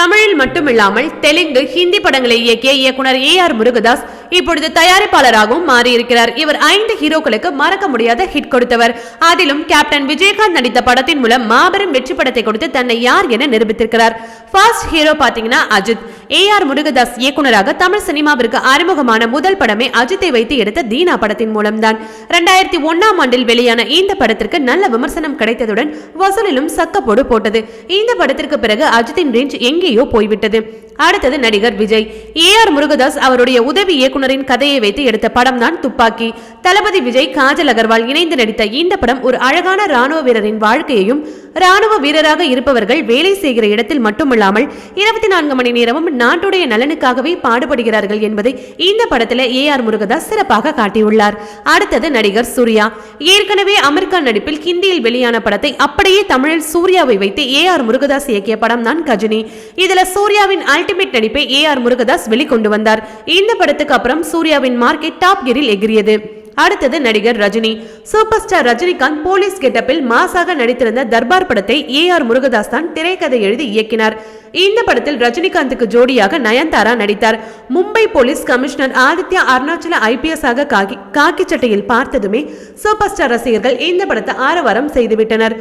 தமிழில் மட்டுமில்லாமல் தெலுங்கு ஹிந்தி படங்களை இயக்கிய இயக்குனர் ஏ ஆர் முருகதாஸ் இப்பொழுது தயாரிப்பாளராகவும் மாறியிருக்கிறார். இவர் ஐந்து ஹீரோக்களுக்கு மறக்க முடியாத ஹிட் கொடுத்தவர். அதிலும் கேப்டன் விஜயகாந்த் நடித்த படத்தின் மூலம் மாபெரும் வெற்றி படத்தை கொடுத்து தன்னை யார் என நிரூபித்திருக்கிறார். ஃபர்ஸ்ட் ஹீரோ பாத்தீங்கன்னா அஜித். ஏ ஆர் முருகதாஸ் இயக்குனராக தமிழ் சினிமாவிற்கு அறிமுகமான முதல் படமே அஜித்தை வைத்து எடுத்த தீனா படத்தின் மூலம்தான். இரண்டாயிரத்தி ஒன்னாம் ஆண்டில் வெளியான இந்த படத்திற்கு நல்ல விமர்சனம் கிடைத்ததுடன் வசூலிலும் சக்கப்போடு போட்டது. இந்த படத்திற்கு பிறகு அஜித்தின் ரேஞ்ச் எங்கேயோ போய்விட்டது. அடுத்தது நடிகர் விஜய். ஏ ஆர் முருகதாஸ் அவருடைய உதவி இயக்குனரின் கதையை வைத்து எடுத்த படம் தான் துப்பாக்கி. தளபதி விஜய் காஜல் அகர்வால் இணைந்து நடித்த இந்த படம் ஒரு அழகான ராணுவ வீரரின் வாழ்க்கையையும் ராணுவ வீரராக இருப்பவர்கள் வேலை செய்கிற இடத்தில் மட்டுமல்லாமல் இருபத்தி நான்கு மணி நேரமும் நாட்டுடைய நலனுக்காகவே பாடுபடுகிறார்கள் என்பதை இந்த படத்தில் ஏ ஆர் முருகதாஸ் சிறப்பாக காட்டியுள்ளார். அடுத்தது நடிகர் சூர்யா. ஏற்கனவே அமெரிக்கா நடிப்பில் ஹிந்தியில் வெளியான படத்தை அப்படியே தமிழில் சூர்யாவை வைத்து ஏ ஆர் முருகதாஸ் இயக்கிய படம் தான் கஜினி. இதுல சூர்யாவின் அல்டிமேட் நடிப்பை ஏ ஆர் முருகதாஸ் வெளிக்கொண்டு வந்தார். இந்த படத்துக்கு அப்புறம் சூர்யாவின் மார்க்கெட் டாப் கியரில் எகிரியது அடுத்தது நடிகர் Rajini. Super star Rajinikanth police கெட்டப்பில் மாசாக நடித்திருந்த தர்பார் படத்தை ஏ ஆர் முருகதாஸ் தான் திரைக்கதை எழுதி இயக்கினார். இந்த படத்தில் ரஜினிகாந்துக்கு ஜோடியாக நயன்தாரா நடித்தார். Mumbai police commissioner Aaditya Arunachala IPS ஆக காக்கி காக்கி சட்டையில் பார்த்ததுமே சூப்பர் ஸ்டார் ரசிகர்கள் இந்த படத்தை ஆரவாரம் செய்துவிட்டனர்.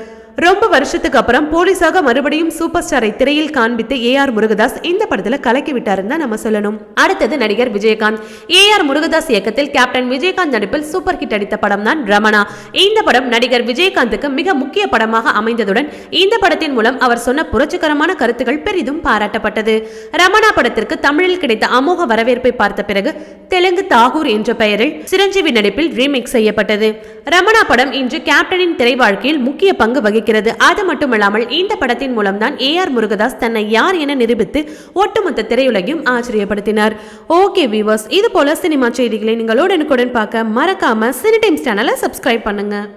ரொம்ப வருஷத்துக்கு அப்புறம் போலீஸாக மறுபடியும் சூப்பர் ஸ்டாரை திரையில் காண்பித்து ஏ ஆர் முருகதாஸ் இந்த படத்துல கலக்கி விட்டாருன்னு தான் நம்ம சொல்லணும். அடுத்தது நடிகர் விஜயகாந்த். ஏ ஆர் முருகதாஸ் இயக்கத்தில் கேப்டன் விஜயகாந்த் நடிப்பில் சூப்பர் ஹிட் அடித்த படம் தான் ரமணா. இந்த படம் நடிகர் விஜயகாந்துக்கு மிக முக்கிய படமாக அமைந்ததுடன் இந்த படத்தின் மூலம் அவர் சொன்ன புரட்சிகரமான கருத்துக்கள் பெரிதும் பாராட்டப்பட்டது. ரமணா படத்திற்கு தமிழில் கிடைத்த அமோக வரவேற்பை பார்த்த பிறகு தெலுங்கு தாகூர் என்ற பெயரில் சிரஞ்சீவி நடிப்பில் ரீமேக் செய்யப்பட்டது. ரமணா படம் இன்று கேப்டனின் திரை வாழ்க்கையில் முக்கிய பங்கு வகிக்கிறது. அது மட்டுமல்லாமல் இந்த படத்தின் மூலம்தான் ஏ ஆர் முருகதாஸ் தன்னை யார் என நிரூபித்து ஒட்டுமொத்த திரையுலகையும் ஆச்சரியப்படுத்தினார். ஓகே வியூவர்ஸ் இது போல சினிமா செய்திகளை நீங்கள் உடனுக்குடன் பார்க்க மறக்காம சினி டைம்ஸ் சேனலை சப்ஸ்கிரைப் பண்ணுங்க.